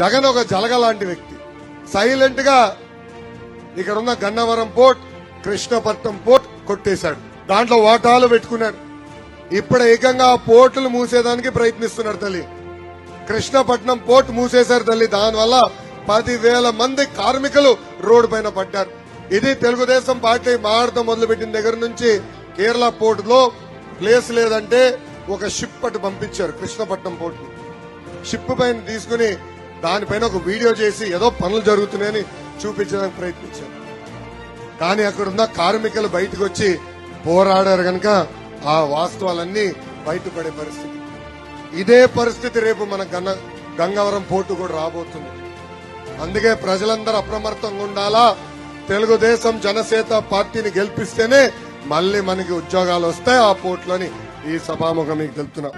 జగన్ ఒక జలగ లాంటి వ్యక్తి. సైలెంట్గా ఇక్కడ ఉన్న గన్నవరం పోర్ట్ కృష్ణపట్నం పోర్ట్ కొట్టేశాడు. దాంట్లో వాటాలు పెట్టుకున్నాడు ఇప్పుడు ఏకంగా పోర్టులు మూసేదానికి ప్రయత్నిస్తున్నాడు తల్లి. కృష్ణపట్నం పోర్ట్ మూసేశారు తల్లి. దానివల్ల పదివేల మంది కార్మికులు రోడ్డు పైన పడ్డారు. ఇది తెలుగుదేశం పార్టీ మాడతం మొదలుపెట్టిన దగ్గర నుంచి కేరళ పోర్ట్లో ప్లేస్ లేదంటే ఒక షిప్ అటు పంపించారు కృష్ణపట్నం పోర్ట్ షిప్ పైన తీసుకుని దానిపైన ఒక వీడియో చేసి ఏదో పనులు జరుగుతున్నాయని చూపించడానికి ప్రయత్నించారు కానీ అక్కడున్న కార్మికులు బయటకు వచ్చి పోరాడారు గనక ఆ వాస్తవాలన్నీ బయటపడే పరిస్థితి. ఇదే పరిస్థితి రేపు మన గన్న గంగవరం పోర్టు కూడా రాబోతుంది. అందుకే ప్రజలందరూ అప్రమత్తంగా ఉండాలా? తెలుగుదేశం జనసేత పార్టీని గెలిపిస్తేనే మళ్ళీ మనకి ఉద్యోగాలు వస్తాయి ఆ పోర్టులని ఈ సభాముఖం మీకు తెలుపుతున్నా.